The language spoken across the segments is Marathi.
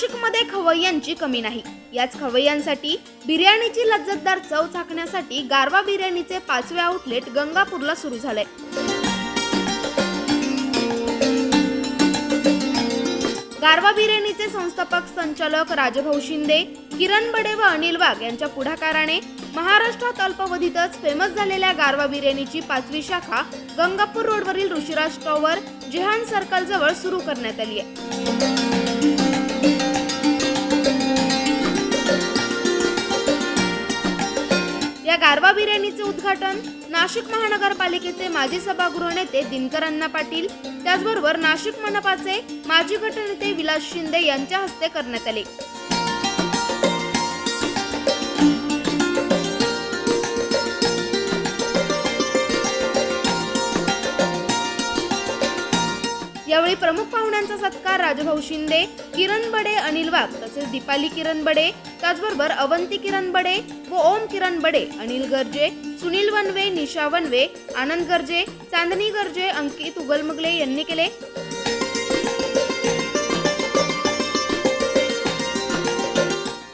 नाशिकमध्ये खवय्यांची कमी नाही. याच खवय्यांसाठी बिर्याणीची लज्जतदार चव चाकण्यासाठी गारवा बिर्याणीचे पाचवे आउटलेट गंगापूरला सुरू झाले गारवा बिर्याणीचे संस्थापक संचालक राजभाऊ शिंदे किरण बडे व अनिल वाघ यांच्या पुढाकाराने महाराष्ट्रात अल्पावधीतच फेमस झालेल्या गारवा बिर्याणीची पाचवी शाखा गंगापूर रोडवरील ऋषिराज टॉवर जेहान सर्कल जवळ सुरू करण्यात आली आहे. उद्घाटन नाशिक महानगरपालिकेचे माजी सभागृह नेते दिनकर अण्णा पाटील त्याचबरोबर नाशिक मनपाचे माजी गटनेते विलास शिंदे यांच्या हस्ते करण्यात आले. यावेळी प्रमुख पाहुण्यांचा सत्कार राजभाऊ शिंदे किरण बडे अनिल वाघ तसेच दीपाली किरण बडे त्याचबरोबर अवंती किरण बडे व ओम किरण बडे अनिल गर्जे सुनील वनवे निशा वनवे आनंद गर्जे चांदनी गर्जे अंकित उगलमगले यांनी केले.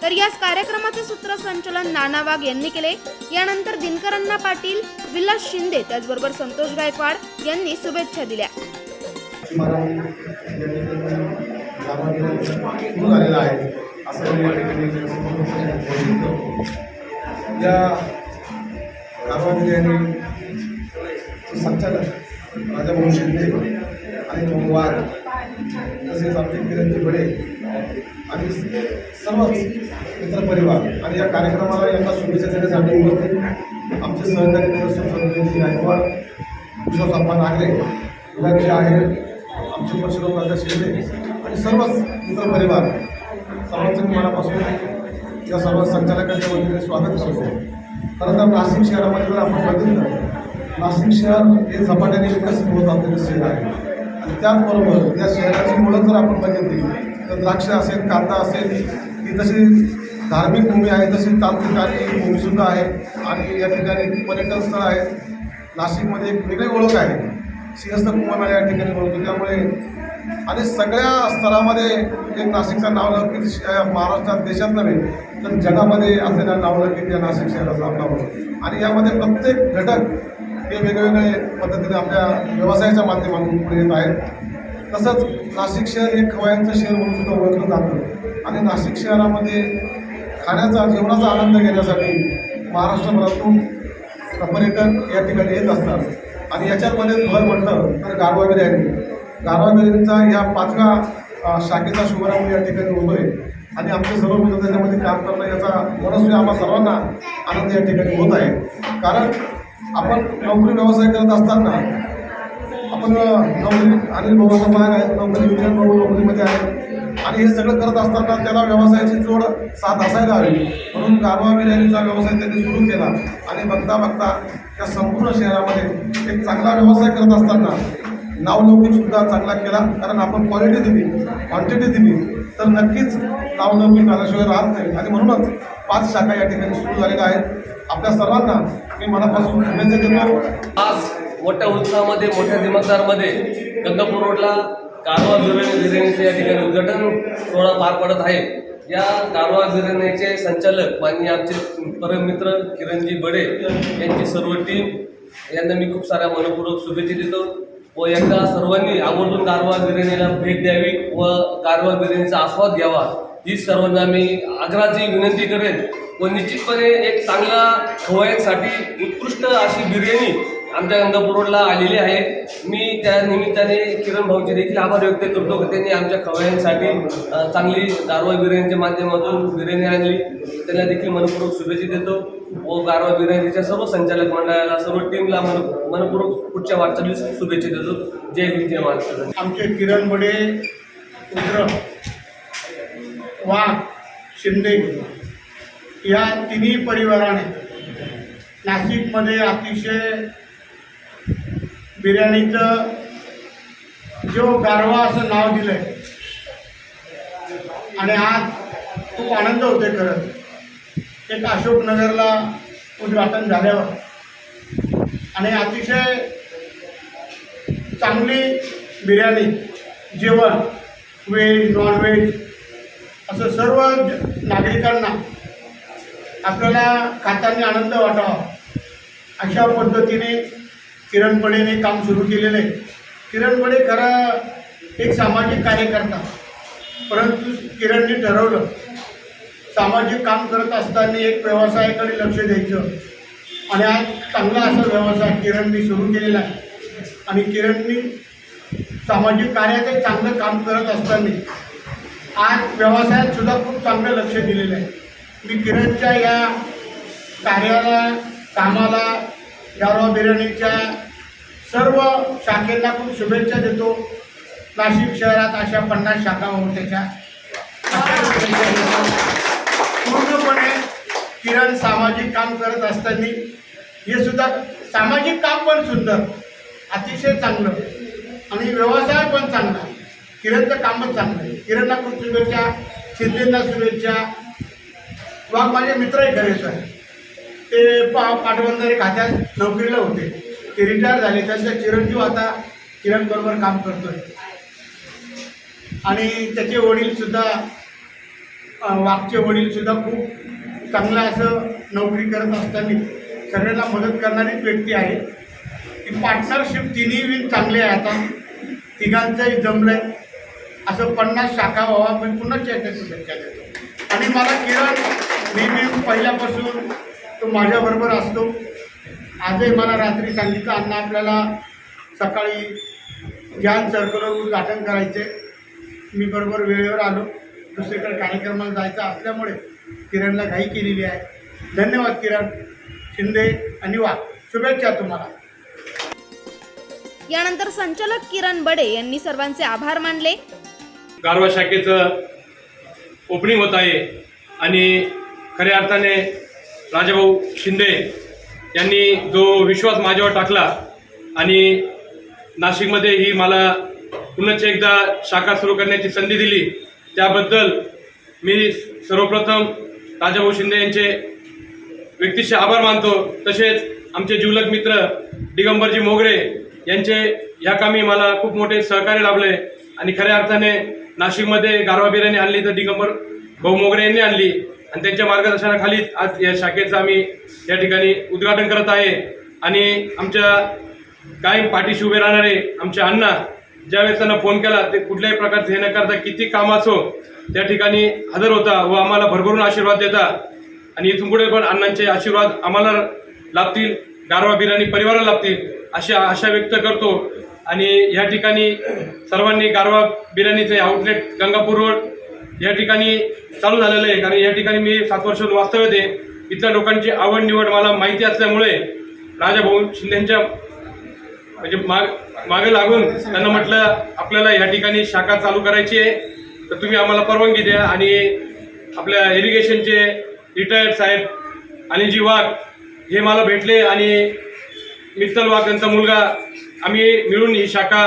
तर याच कार्यक्रमाचे सूत्रसंचलन नाना वाघ यांनी केले. यानंतर दिनकरांना पाटील विलास शिंदे त्याचबरोबर संतोष गायकवाड यांनी शुभेच्छा दिल्या. असं या ठिकाणी बोलतो. या कारवा संचालक राजाभाऊ शिंदे आणि मोहवार तसेच आमचे किरणजी बडे आणि सर्वच मित्रपरिवार आणि या कार्यक्रमाला यांना शुभेच्छा देण्यासाठी उपस्थित आमचे सहकारी प्रदर्शन गायकवाड विश्वास अप्पा नागरे विभागीय आहे आमचे परशुराम राजा शिंदे आणि सर्वच मित्रपरिवार सर्वांचं मी मनापासून या सर्व संचालकांच्या वतीने स्वागत करतो. खरं तर नाशिक शहरामध्ये जर आपण बघितलं नाशिक शहर हे झपाट्याने विकसित होत असलेलं शहर आहे. आणि त्याचबरोबर या शहराची मुळं जर आपण बघितली तर द्राक्ष असेल कांदा असेल ही तशी धार्मिक भूमी आहे तशी तांत्रिक आणि भूमीसुद्धा आहे. आणि या ठिकाणी पर्यटन स्थळ आहे नाशिकमध्ये एक वेगळी ओळख आहे. सिंहस्थ कुंभमेळा या ठिकाणी ओळखतो. त्यामुळे आणि सगळ्या स्तरामध्ये एक नाशिकचं नावलौकिक श- महाराष्ट्रात देशात नव्हे तर जगामध्ये असलेल्या नावलौकिक या नाशिक शहराचा आपला होतो आणि यामध्ये प्रत्येक घटक हे वेगवेगळे पद्धतीने आपल्या व्यवसायाच्या माध्यमातून पुढे येत आहेत. तसंच नाशिक शहर हे खवयांचं शहर म्हणून सुद्धा ओळखलं जातं. आणि नाशिक शहरामध्ये खाण्याचा जेवणाचा आनंद घेण्यासाठी महाराष्ट्रभरातून पर्यटक या ठिकाणी येत असतात. आणि याच्यामध्ये भर म्हटलं तर गारवा बिर्याणी गारवा बिर्याणीचा या पाचव्या शाखेचा शुभारंभ या ठिकाणी होतोय. आणि आमचे सर्व मित्र त्याच्यामध्ये काम करणं याचा मनस्वी आम्हा सर्वांना आनंद या ठिकाणी होत आहे. कारण आपण नोकरी व्यवसाय करत असताना आपण नोकरी अनिल भाऊचा भाग आहे नोकरी विज्ञान भाऊ नोकरीमध्ये आहे. आणि हे सगळं करत असताना त्याला व्यवसायाची जोड साथ असायला हवी. म्हणून गारवा बिर्याणीचा व्यवसाय त्यांनी सुरू केला. आणि बघता बघता त्या संपूर्ण शहरामध्ये एक चांगला व्यवसाय करत असताना नावलौकिकसुद्धा चांगला केला. कारण आपण क्वालिटी दिली क्वांटिटी दिली तर नक्कीच नावलौकिक आल्याशिवाय राहत नाही. आणि म्हणूनच पाच शाखा या ठिकाणी सुरू झालेल्या आहेत. आपल्या सर्वांना मी मनापासून शुभेच्छा देतो. आज मोठ्या उत्साहामध्ये मोठ्या दिमागदारमध्ये गंगापूर रोडला कारवा बिर्याणी बिर्याणीचं या ठिकाणी उद्घाटन सोहळा पार पडत आहे. या कारवा बिर्याणीचे संचालक माननीय आमचे परममित्र किरणजी बडे यांची सर्व टीम यांना मी खूप साऱ्या मनपूर्वक शुभेच्छा देतो. व एकदा सर्वांनी आवर्जून कारवा बिर्याणीला भेट द्यावी व कारवा बिर्याणीचा आस्वाद घ्यावा. ही सर्वांना मी आग्राची विनंती करेन व निश्चितपणे एक चांगला खवय्यांसाठी उत्कृष्ट अशी बिर्याणी आमच्या गंगापूर रोडला आलेली आहे. मी त्या निमित्ताने किरण भाऊचे देखील आभार व्यक्त करतो की त्यांनी आमच्या खवय्यांसाठी चांगली गारवा बिर्याणीच्या माध्यमातून बिर्याणी आणली. त्यांना देखील मनपूर्वक शुभेच्छा देतो. व गारवा बिर्याणीच्या सर्व संचालक मंडळाला सर्व टीमला मन मनपूर्वक पुढच्या वाटचालीस शुभेच्छा देतो. जय हिंद जय महाराष्ट्र. आमचे किरण बडे पुत्र वाघ शिंदे या तिन्ही परिवाराने नाशिकमध्ये अतिशय बिर्याणीचं जो गारवा असं नाव दिलं आहे आणि आज खूप आनंद होतोय खरंच एक अशोकनगरला उद्घाटन झाल्यावर. आणि अतिशय चांगली बिर्याणी जेवण व्हेज नॉनव्हेज असं सर्व नागरिकांना आपल्याला खाताना आनंद वाटावा अशा पद्धतीने किरण बडेने काम सुरू केलेलं आहे. किरण बडे खरा एक सामाजिक कार्यकर्ता. परंतु किरणने ठरवलं सामाजिक काम करत असताना एक व्यवसायाकडे लक्ष द्यायचं. आणि आज चांगला असा व्यवसाय किरणने सुरू केलेला आहे. आणि किरणनी सामाजिक कार्यातही चांगलं काम करत असताना आज व्यवसायात सुद्धा खूप चांगलं लक्ष दिलेलं आहे. मी किरणच्या या कार्याला कामाला गारवा बिर्याणीच्या सर्व शाखेला खूप शुभेच्छा देतो. नाशिक शहरात अशा पन्नास शाखा होऊन त्याच्या पूर्णपणे किरण सामाजिक काम करत असताना. हे सुद्धा सामाजिक काम पण सुंदर अतिशय चांगलं आणि व्यवसाय पण चांगला. किरणचं कामच चांगलं आहे. किरणला खूप शुभेच्छा शिंदेंना शुभेच्छा. वाघ माझे मित्रही खरेच आहे ते पा पाटबंधारे खात्यात नोकरीला होते. ते रिटायर झाले. त्यांचा चिरंजीव आता किरण बरोबर काम करतोय. आणि त्याचे वडील सुद्धा वाघचे वडील सुद्धा खूप चांगलं असं नोकरी करत असताना सगळ्यांना मदत करणारीच व्यक्ती आहे. ती पार्टनरशिप तिन्ही विन चांगली आहे आता. तिघांचंही जमलंय. असं पन्नास शाखा व्हावा मी पुन्हा चर्चा शुभेच्छा देतो. आणि मला किरण नेहमी पहिल्यापासून तो माझ्याबरोबर असतो. आजही मला रात्री सांगितलं अण्णा आपल्याला सकाळी ज्ञान सर्कलवर उद्घाटन करायचे. मी बरोबर वेळेवर आलो. दुसरीकडे कार्यक्रमाला जायचं असल्यामुळे किरणला घाई केलेली आहे. धन्यवाद किरण. शिंदे आणि वा शुभेच्छा तुम्हाला. यानंतर संचालक किरण बडे यांनी सर्वांचे आभार मानले. गारवा शाखेचं ओपनिंग होत आहे आणि खऱ्या अर्थाने राजाभाऊ शिंदे यांनी जो विश्वास माझ्यावर टाकला आणि नाशिकमध्ये ही मला पुन्हा एकदा शाखा सुरू करण्याची संधी दिली त्याबद्दल मी सर्वप्रथम राजाभाऊ शिंदे यांचे व्यक्तिशः आभार मानतो. तसेच आमचे जीवलक मित्र दिगंबरजी मोगरे यांचे ह्या कामी मला खूप मोठे सहकार्य लाभले आणि खऱ्या अर्थाने नाशिकमध्ये गारवा बिर्याणी आणली तर दिगंबर भाऊ मोगरे यांनी आणली. आणि त्यांच्या मार्गदर्शनाखालीच आज या शाखेचं आम्ही या ठिकाणी उद्घाटन करत आहे. आणि आमच्या कायम पाठीशी उभे राहणारे आमचे अण्णा ज्यावेळेस त्यांना फोन केला ते कुठल्याही प्रकारचं हे न करता किती काम असो त्या ठिकाणी हजर होता व आम्हाला भरभरून आशीर्वाद देता. आणि इथून पुढे पण अण्णांचे आशीर्वाद आम्हाला लाभतील गारवा बिर्याणी परिवाराला लाभतील अशी आशा व्यक्त करतो. आणि या ठिकाणी सर्वांनी गारवा बिर्याणीचे आउटलेट गंगापूर रोड या ठिकाणी चालू झालेलं आहे. कारण या ठिकाणी मी सात वर्ष वास्तव्य आहे. इथल्या लोकांची आवड निवड मला माहिती असल्यामुळे राजाभाऊ शिंदेच्या म्हणजे माग मागे लागून त्यांना म्हटलं आपल्याला या ठिकाणी शाखा चालू करायची आहे. तर तुम्ही आम्हाला परवानगी द्या. आणि आपल्या इरिगेशनचे रिटायर्ड साहेब अनिलजी वाघ हे मला भेटले आणि मित्तल वाघ यांचा मुलगा आम्ही मिळून ही शाखा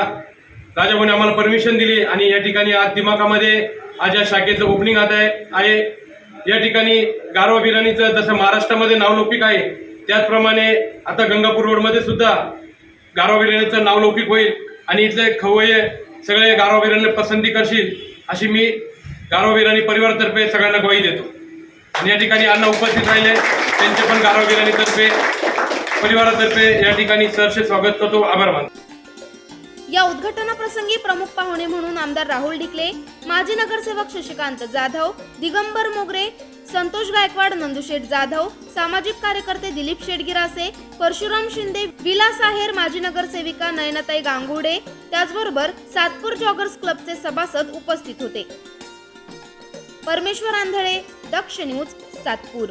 राजाभाऊने आम्हाला परमिशन दिली आणि या ठिकाणी आज दिमाखामध्ये आज या शाखेचं ओपनिंग आता आहे आहे. या ठिकाणी गारवा बिर्याणीचं जसं महाराष्ट्रामध्ये नावलौकिक आहे त्याचप्रमाणे आता गंगापूर रोडमध्ये सुद्धा गारवा बिर्याणीचं नावलौकिक होईल आणि इथले खवय्ये सगळे गारवा बिर्याणी पसंती करशील अशी मी गारवा बिर्याणी परिवारातर्फे सगळ्यांना ग्वाही देतो. आणि या ठिकाणी अण्णा उपस्थित राहिले त्यांचे पण गारवा बिर्याणीतर्फे परिवारातर्फे या ठिकाणी सरसे स्वागत करतो. आभार मानतो. या उद्घाटनाप्रसंगी प्रमुख पाहुणे म्हणून आमदार राहुल डिकले माजी नगरसेवक शशिकांत जाधव दिगंबर मोगरे संतोष गायकवाड नंदुशेठ जाधव सामाजिक कार्यकर्ते दिलीप शेडगिरासे परशुराम शिंदे विलास आहेर माजी नगरसेविका नयनताई गांगुडे त्याचबरोबर सातपूर जॉगर्स क्लबचे सभासद उपस्थित होते. परमेश्वर आंधळे दक्ष न्यूज सातपूर.